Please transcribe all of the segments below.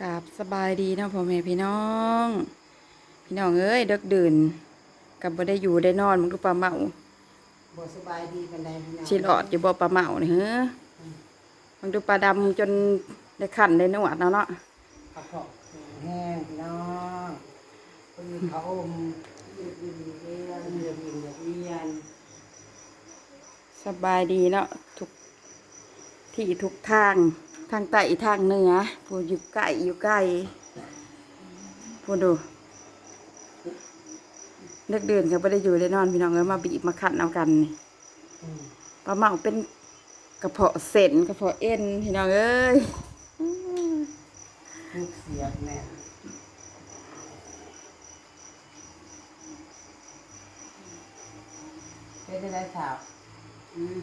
กราบสบายดีเนาะพ่อแม่พี่น้อง พี่น้องเอ้ยเด็กดื่นกับบ่ได้อยู่ได้นอนมันก็ปลาเมาบ่สบายดีปานใดพี่น้องชิลอดอยู่บ่ปลาเมานี่เฮ้อมันดูปลาดำจนได้ขันได้นวดแล้วเนาะผักผอกแห้งพี่น้องคนมีเขาอมเรียบวินเรียนเรียบวินเรียบเรียนสบายดีเนาะทุกที่ทุกทาง ทางใต้ทางเหนือผู้อยู่ใกล้อยู่ใกล้ผู้ดูเด็กดื่นก็บ่ได้อยู่ได้นอนพี่น้องเอ้ยมาบีบมาขันเอากันนี่อืมปลาเมาเป็นกระเพาะเส้นกระเพาะเอ็นพี่น้องเอ้ยลูกเสียบแม่เป็นได้สาวอืม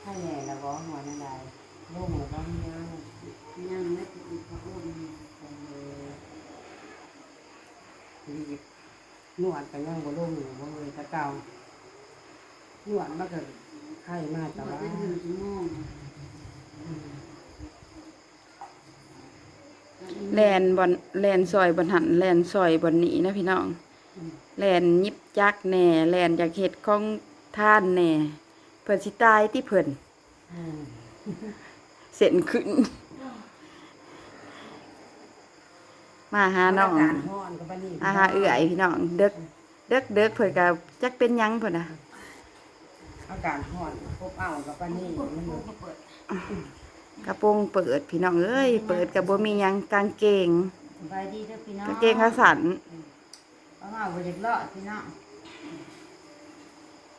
ให้แหน่ละบ่หัวนั่นใด ลูกหมูก็ยังยังไม่ติดพระอมเออรีบนวดกันยังบ่ลงอยู่บ่เลยตะเก่านวดมาก็ไข้มากแต่ว่าแลนบอนแลนซอยบอนหันแลนซอยบอนหนีนะพี่น้องแลนยิบจักแหน่แลนจากเห็ดของท่านแหน่เพิ่นสิตายที่เพิ่นอืม เส้นขึ้น มาหาน้องกการฮ้อนกับปานนี้อาหาเอื่อยพี่น้องเด็กเด็กเด็กเพิ่นก็จักเป็นหยังเพิ่นน่ะอากาศฮ้อนพบเอากับปานนี้มันอยู่กระโปรงเปิดพี่น้องเอ้ยเปิดก็บ่มีหยังกางเกงสบายดีเด้อพี่น้องกางเกงขาสั้นเอามาบ่อยากเลาะพี่น้อง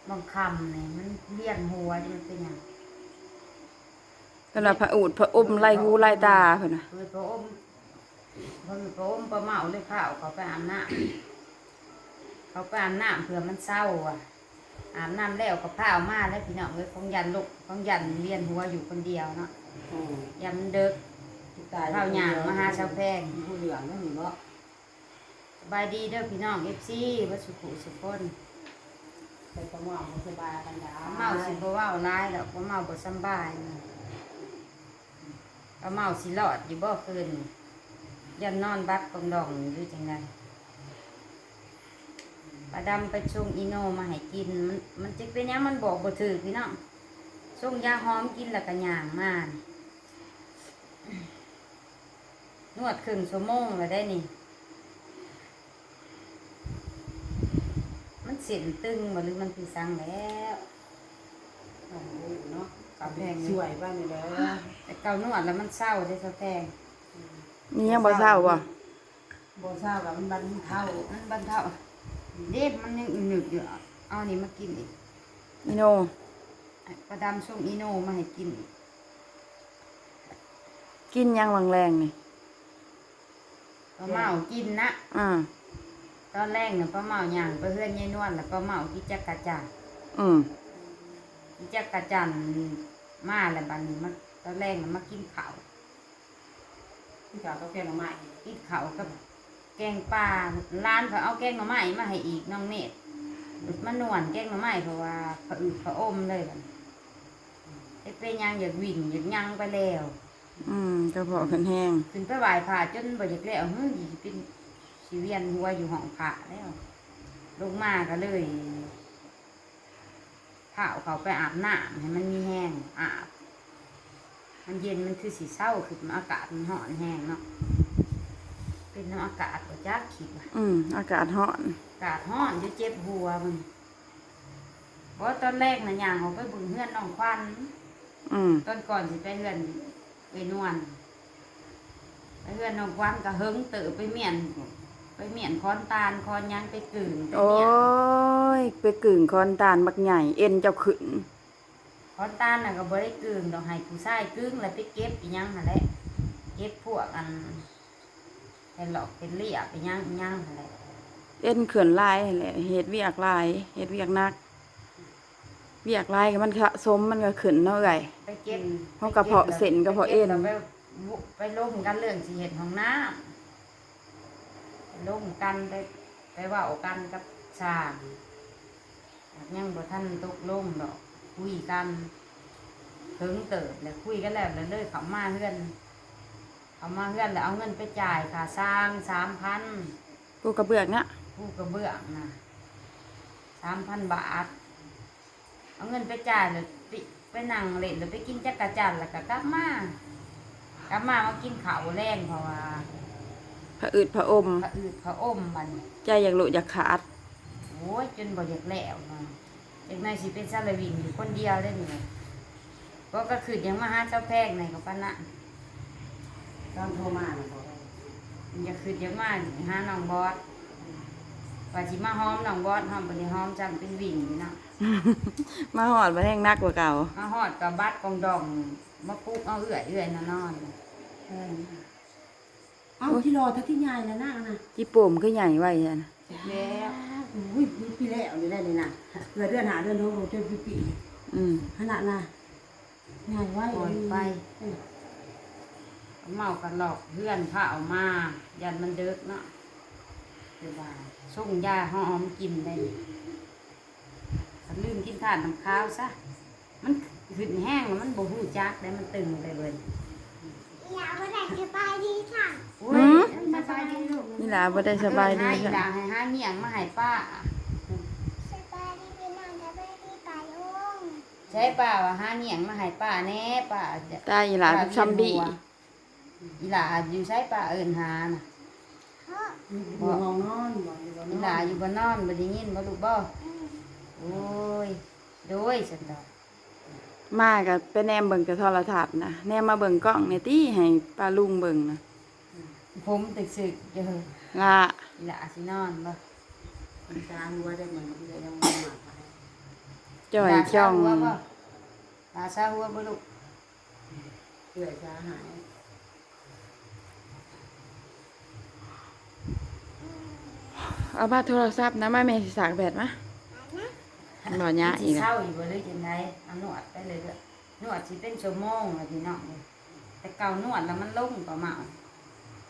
บางคำเนี่ยมันเลี้ยนหัวจะมันเป็นหยังเพิ่นว่าพระอูดพระอมไล่หูไล่ตาเพิ่นน่ะเพิ่นพระอมเพิ่นพระอมประเมาเลยข้าวเขาไปอาบน้ำเขาไปอาบน้ำเพื่อมันเศร้าอะอาบน้ำแล้วก็ผ้าเอามาแล้วพี่น้องเอ้ยของยันลูกของยันเลี้ยนหัวอยู่คนเดียวเนาะอืมยันเด็กตายข้าวหยางมาหาชาวแพงผู้เหลืองนั่นนี่บ่สบายดีเด้อพี่น้องเอฟซีวัดสุขุสุขคนไปกระหม่อมบ่สบายกันดาเมาสิบ่เว้าร้ายดอกบ่เมาบ่สำบายนะก็เมาสิรอดอยู่บ่คืนยันนอนบักกองดองอยู่จังไดปลาดำไปชงอีโนมาให้กิน มันมันจะเป็นยังมันบอกบ่ถือพี่น้องชงยาหอมกินแล้วก็ย่างมานนวดครึ่งชั่วโมงแล้วได้นี่ มันเส้นตึงบ่หรือมันคือสังแล้ว เอาอยู่เนาะ กับแพงสวยบ้านนี่แหละแต่เกานวดแล้วมันเศร้าได้สะแพงนี่ยังบ่เศร้าบ่บ่ทราบว่ามันบรรเทามันบรรเทาเด็บมันยังหนึบอยู่อะเอานี่มากินอีกอีโนประดามช่วงอีโนมาให้กินอีกกินหยังวังแรงนี่ป้าเมากินนะอ่าตอนแรกเนี่ยป้าเมาย่างไปเพื่อนยายนวลแล้วป้าเมาที่จักรจันทร์อืมที่จักรจันทร์ มาแล้วบัดนี้มันตอนแรกน่ะมากินข้าวที่เขาก็แกงหน่อไม้กินข้าวกับแกงปลาร้านเขาเอาแกงหน่อไม้มาให้อีกน้องเนตรมันนวลแกงหน่อไม้เพราะว่าผะอืดผะอมเลยบัดนี้เฮ็ดเป็นหยังอยากวิ่งอยากหยังไปแล้วอืมกระเพาะขึ้นแห้งขึ้นไปไหว้พระจนบ่อยากแล้วเฮ้ยสิเป็นสิเวียนหัวอยู่ห้องพระแล้ว ลงมาก็เลย เผาเขาไปอาบน้ำให้มันมีแห้งอาบ มันเย็นมันคือสีเศร้าคือมันอากาศมันร้อนแห้งเนาะเป็นน้ำอากาศก็จักคิดว่าอืมอากาศร้อนอากาศร้อนจะเจ็บหัวมันเพราะตอนแรกนะย่างเขาไปเบึงเฮือนน้องควันอืมตอนก่อนสิไปเฮือนไปนวลไปเฮือนน้องควันก็เฮิงเตอไปเมียน ไปเมียนคอนตาลคอนหยังไปกึ่งไปโอ้เมียนย ไปกึ่งคอนตาลบักใหญ่เอ็นเจ้าขึ้นคอนตาลน่ะก็บ่ได้กึ่งดอกให้ผู้ชายกึ่งแล้วไปเก็บอีหยังหั่นแหละเก็บพวกอันเป็นหลอกเป็นเลียบอีหยังอีหยังหั่นแหละเอ็นเขื่อนลายนั่นแหละเฮ็ดเวียกลายเฮ็ดเวียกหนัก เวียกลายก็มันสะสมมันก็ขึ้นเนาะไง ไปเก็บเพราะกระเพาะเส้นกระเพาะเอ็น ไปก็บแล้วไปวุไปล้มกันเรื่องสิเฮ็ดห้องน้ำไป ล้มกันไปไปเว้ากันกับช่างยังบ่ทันตกลงดอกคุยกันถึงเติบแล้วคุยกันแล้วแล้วเลยเข้ามาเฮือนเอามาเฮือนแล้วเอาเงินไปจ่ายค่าสร้างสามพันกูกระเบื้องนะผู้กระเบื้องนะสามพันบาท เอาเงินไปจ่ายแล้วไปไปนั่งเล่นแล้วไปกินจักรจันทร์แล้วก็กลับมากลับมามากินข้าวแรงเพราะว่า ผะอืดผะอมพระอืดพระอมมันใจอยากหลุอยากขาด โอ้ยจนบ่อยากแล้วมาเด็กนายสิเป็นซาลาวินอยู่คนเดียวได้หนิก็ก็คือยังมาหาเจ้าแพงในกับปานนะตอนโทรมาน่ะบอกว่าอย่าคือยังมาหาน้องบอสว่าสิมาหอมน้องบอสหอมบ่ได้หอมจังเป็นวิ่งอยู่เนาะ มาหอดมาแห้งนักกว่าเก่า มาฮอดกับบัดกองดองมาปลุกเอาเอื่อยเอื่อยนอนนอน เออ เอ้าที่รอทักที่ยายนะนั่งนะจีโป่มก็ใหญ่ไว้อะนะแล้วอุ้ยปีแล้วอยู่ได้เลยนะเดือนเดือนหาเดือนโน้ตจนปีปีอืมขนาดน่ะง่ายไว้ปล่อยไปเมากันหลอกเพื่อนพาเอามา ยันมันเดึกเนาะเดี๋ยวว่าส่งยาหอมกินได้ถ้าลืมกินข้าวน้ำข้าวซะ มันขึ้นแห้งแล้วมันบ่ฮู้จักได้มันตึงไปเบิด อยากมาได้สบายดีค่ะโอ้ยสบายดีลูกนี่ล่ะบ่ได้สบายดีเออให้ค่ะด่าให้หาเหี่ยงมาให้ป้าสบายดีพี่น้องสบายดีป่าลุงใช่ป้าว่าหาเหี่ยงมาให้ป้าแน่ป้าจะตายอีหลาซัมบี้อีหลาอยู่ใช้ป้าเอิ้นหาน่ะเฮ้อบ่ห้องนอนบ่อยู่บ่นอีอนหลาอยู่บ่นอนบ่ได้ยินบ่ลูกบ่โอ้ยโดยสันดอก มากับไปแนมเบิ่งกับโทรทัศน์นะแนมมาเบิ่งกล้องในตี้ให้ป้าลุงเบิ่งนะผมตึกสึกเด้อล่ะอีหลาสินอนบ่จานว่าได้เหมือนที่ได้ยังมาหมาไปจ่อยจ้องหลาซาหัวบ่หลาซาหัวบ่ลูกเพื่อจะหายเอาบ้าโทรศัพท์นะมาแม่สิสากแบตมา บ่ยะสิอีกเศอะร้าอยู่บ่เลยจังไดเอานวดไปเลยเด้อนวดสิเป็นชั่วโมงล่ะพี่น้องเอ้ยแต่เก่านวดแล้วมันลงกว่าเมา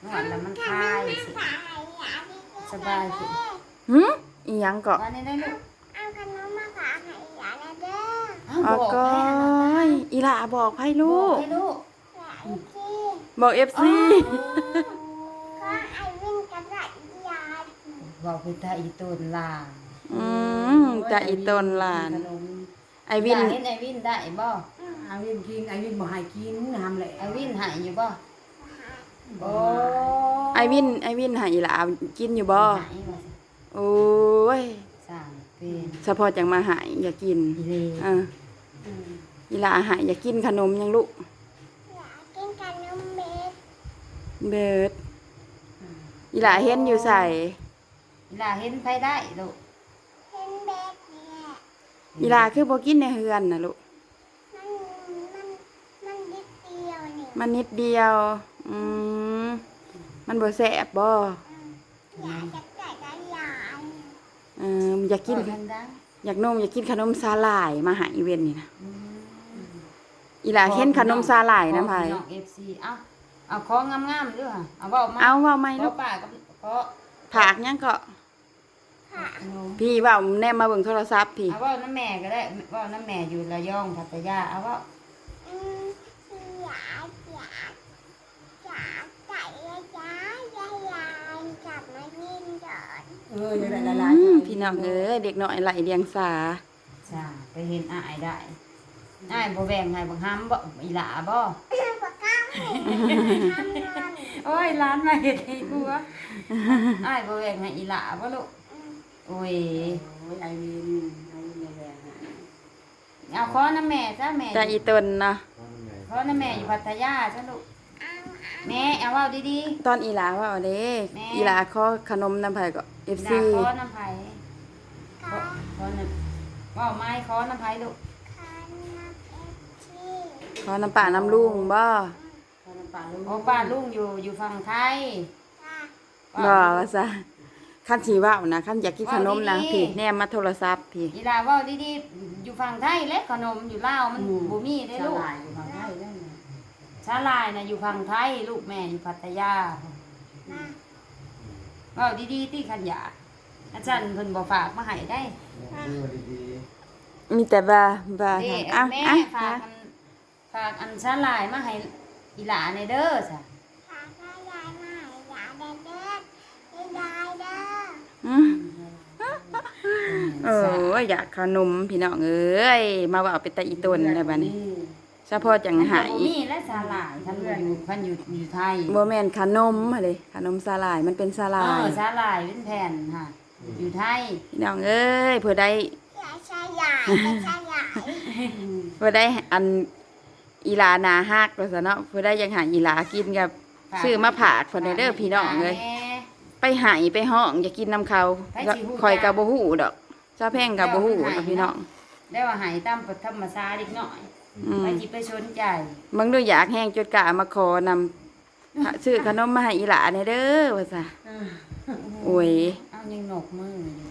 นวดแล้วมันคลายสิสายอยากดีสบายสิหึอีหยังเกาะว่านี่ได้ลูกเอาขนมมาฝากให้อยากนะเด้ออ้าวอ๋อบอกก้อให้นะยอีหลาบอกให้ลูลูกกให้ลูกอยากอีกทีบอก FC ก็ไอวินกับไรยายบอกคือตาอีตูนลา อืมจะอีตนหลานขนมไอวินตาเห็นไอวินได้บ่ไอวินกินไอวินบ่ให้กินทำแหละไอวินหายอยู่บ่โอ้ไอวิน ไอวินให้อีหลากินอยู่บ่ หายว่าสิโอ้ยสร้างเป็นเฉพาะจังมาหายอย่ากินอีเลเอออีหลาหายอย่ากินขนมยังลูก อยากกินขนมเม็ดเบิดอีหลาเห็นอยู่ใส่อีหลาเห็นไผได้ลูก เห็นเบ็ดเนี่ย อีหลาคือบ่กินในเฮือนน่ะลูก มันมันมันนิดเดียวเนี่มันนิดเดียว อืมมันบ่แซ่บบ่อยากจะใส่กะยายเอออยากกินเว้าดังอยากนมอยากกินขนมสาหร่ายมาหาอีเวนนี่นะอีหลาเห็นขนมสาหร่ายนะพี่น้อง FC เอาเอาของงามๆด้วยค่ะเอาเว้ามาเอาว้าไมขลูกป้ากับขอผากยังก็ ค่ะขนมพี่เว้าแนมมาเบิ่งโทรศัพท์พี่เอาเว้าน้ำแม่ก็ได้เว้าน้ำแม่อยู่ระยองพัทยาเอาเว้าอืมอยากอยากอยากใส่ยายายยายกลับมายินก่อนเออจะได้ละลายอืมพี่น้องเอ้ยเด็กน้อยไหลเลียงสาจ้าไปเห็นอ้ายได้อ้ายบ่แบ่งให้บักห้ำบ่อีหลาบ่ปากกาให้ทำนอนโอ้ยร้านมาเห็ดให้กูวะอ้ายบ่แบ่งให้อีหลาบ่ลูกโอ้ยโอ้ยไอวินไอวินแรงๆเอาขอน้ำแม่จ้าแม่แต่อีตนนะขอน้ำแม่อยู่พัทยาจ้าลูกเอาแม่เอาเว้าดีตอนอีหลาว่าเอาเด้แม่อีหลาขอขนมน้ำไผก็ๆอี FC หลาขอน้ำไผขกาอขอน้ำเว้าไม้ขอน้ำไผลูกคันนับเอฟทีขอน้ำป่าน้ำลุงบ่พอน้ำปลาลูกโอ้ป้าลุงอยู่อยู่ฝั่งไทยค่ะบ่ว่าซะ คันสิเว้านะคันอยากกินขนมนะเว้าดีๆพี่แนมมาโทรศัพท์พี่อีหลาเว้าดีๆอยู่ฝั่งไทยเล็กขนมอยู่ลาวมันบ่มีได้สลูกลายอยู่ทางไทยได้ไงชาลายน่ะอยู่ฝั่งไทยลูกแม่อยู่พัทยามาเว้าดีๆที่ขันยาอาจารย์เพิ่นบ่ฝากมาให้ได้มีแต่ว่าว่าเด้อะแม่อะฝากอันฝากอันชาลายมาให้อีหลาในเด้อจ้ะ โอ้ยอยากขนมพี่น้องเอ้ยมาว่าเอาไปตะอีตนอะไรบ้านี้ซะพอจังหายนี่และสาลายท่านอยู่พันอยู่อยู่ไทยบ่แม่นขนมอะไรขนมสาลายมันเป็นสาหร่ายสาหร่ายเป็นแผ่นค่ะอยู่ไทยพี่น้องเอ้ยเพื่อได้สาหายเพื่อได้อันอีลานาฮักว่าซะเนาะเพื่อได้ยังหาอีลากินกับซื้อมาผากเอนเดอร์พี่น้องเลย ไปหายไปห้องอย่ากินน้ำเขาไปสิฮู้ คอยจักับกบ่ฮู้ดอกเจ้าแพงกับบ่ฮู้ดอกพี่น้อง ได้ว่าหายตามธรรมชาติเล็กน้อยอืม ไปจิไปชนใจมึงดูอยากแห้งจดกะมาขอนำ ซื้อขนมมาให้อีหลาแหน่เด้อว่าซะโอ้ยเอายังหนกมืออยู่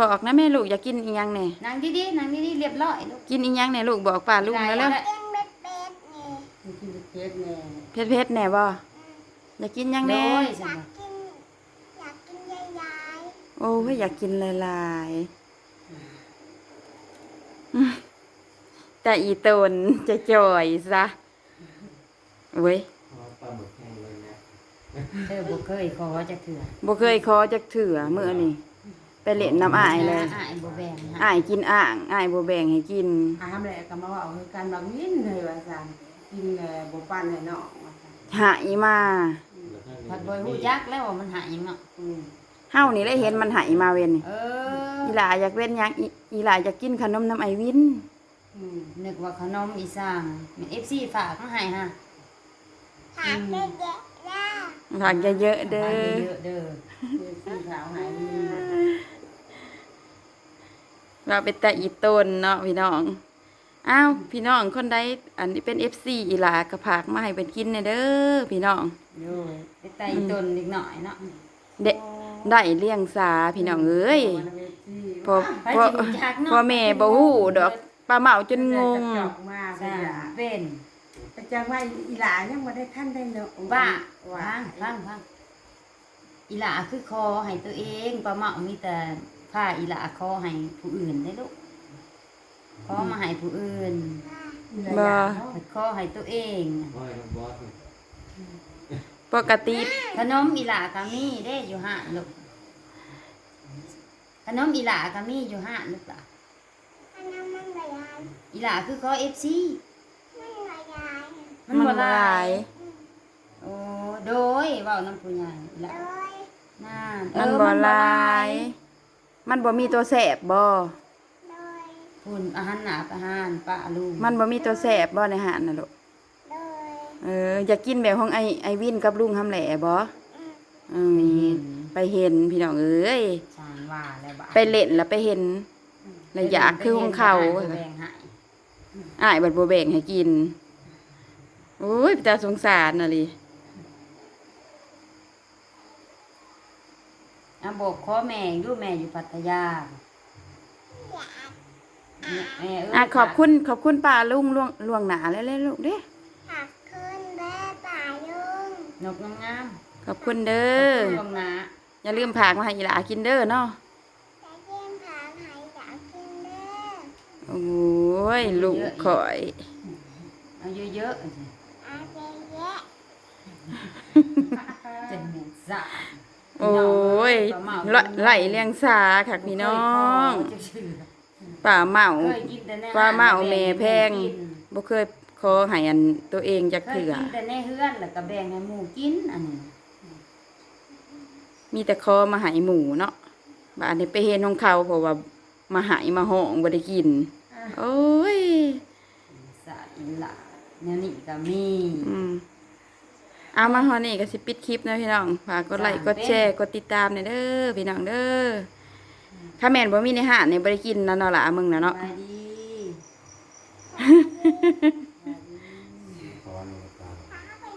บอกนะแม่ลูกอยากกินอีหยังแหน่นางดีๆนางดีๆเรียบร้อยลูกกินอีหยังแหน่ลูกบอกป้าลุงแล้วเร็วกินเบ็ดเบ็ดนี่นี่คือเทสแน่เผ็ดๆแหน่บ่อยากกินหยังโดแหน่ยอจัยางกกินอยากกินใหญ่ โอ้ยอยากกินหลายๆอืมแต่อีตนจะจ่อยซะโอ้ยปลาหมึกแห้งเลยนะเธอบ่เคยขอจะเถื่อบ่เคยขอจักเถื่อมื้อนี้ไปเล่นน้ำอ้ายเลยอ้ายบ่แบ่งให้อ้ายกินอ่างอ้ายบ่แบ่งให้กินอามแหละก็มาว่าคือการบางวินเลยว่าซั่นกินแหละบ่ปานให้น้องว่าซั่นหายมาผัดบ่ฮู้จักแล้วว่ามันหายยังเนาะอืม เฮานี่ได้เห็นมันหายมาเว้นนี่เอออีหลาอยากเว้นหยังอีอีหลาอยากกินขนมน้ำไอวินอืมนึกว่าขนมอีสานเป็น FC ฝากมาให้ฮะๆถามเด็กๆแล้วผักเยอะๆเด้ฝากอเยอะๆเด้อคือสีขาวหายนี่ว่าเป็นแต่อีต้นเนาะพี่น้องอ้าวพี่น้องคนใดอันนี้เป็น FC อีหลากระผากมาให้เป็นกินแน่เด้อพี่น้องโดยไปไต่ต้นนิดหน่อยเนาะ เด็ได้เลี้ยงสาพี่น้องเอ้ยพอไปพอสิรู้จักเนาะพอแม่บ่ฮู้ดอกปลาเหมาจนงงจอกมากจ้าจ้ะเป็นแต่จังว่าอีหลายังบ่ได้ท่านได้เนาะว่าว่าพังพังพังอีหลาคือคอให้ตัวเองปลาเหมามีแต่ผ้าอีหลาคอให้ผู้อื่นได้ลูกคอมาให้ผู้อื่นบ่คอให้ตัวเองว่าน้องบอส ปกติขนมอีหลากามีได้อยู่ห้านลูกขนมอีหลากามีอยู่ห้านลูกล่ะอันนั้นมันละลายอีหลาคือคอเอฟซีมันละลายมันบ่หลายโอ้โดยเว้าน้ำผู้ใหญ่อีหโดละยน่านมันเออบ่หลาย มันบ่มีตัวแสบบ่โดยพุ่นอาหารหนาอาหารปลาลูกมันบ่มีตัวแสบบ่ในหาดน่ะลูกโดย เอออยากกินแบบของไอไอวินกับลุงทำแหล่บ่อืมอืมไปเห็นพี่น้องเอ้ยชานว่าแล้วบ่าไปเล่นแล้วไปเห็นแล้วอยากคือของเขาไปแบ่งให้อ้ายบัดบ่แบ่งให้กินโอ้ยตาสงสารน่ะลิอะบอกขอแม่อยู่แม่อยู่พัทยาอยากแม่เอ้ย อะขอบคุณขอบคุณป้าลุงล่วงล่วงหน้าแล้วเลยลูกเด้ หักขึ้นแม่ป่าลุง นกงามขอบคุณเด้ๆอลวงหนาอย่าลืมผากมาให้อีหลากินเด้อเนาะแต่เยี่ยมผาหายอยากกินเด้อโอ้ยลูกข่อย เอาเยอะๆสิอาเจเยะจะเหม็นสาบโอ้ยไหลไหลเลี้ยงสาค่ะพี่น้องเคยขอจะเชื่อป่าเมา เคยกินแต่ในปลาเมาแม่แพงกินบ่เคย ขอให้อันตัวเองจักเคยเถื่อกินแต่ในเฮือนแล้วก็แบ่งให้หมูกินอันนี้มีแต่ขอมาให้หมูเนาะบาดนี้ไปเห็นของเขาเพราะว่ามาใหายมาห้องบ่ได้กิน โอ้ยสาอิหละแนวนี้ก็มีอืมเอามาฮอดนี่ก็สิปิดคลิปนะพี่น้องฝากกดไลค์กดแชร์กดติดตามหน่อยเด้อพี่น้องเด้อถ้าแม่นบ่มีในห้างนี่บ่ได้กินนะเนาะล่ะมึงน่ะเนาะสบายดี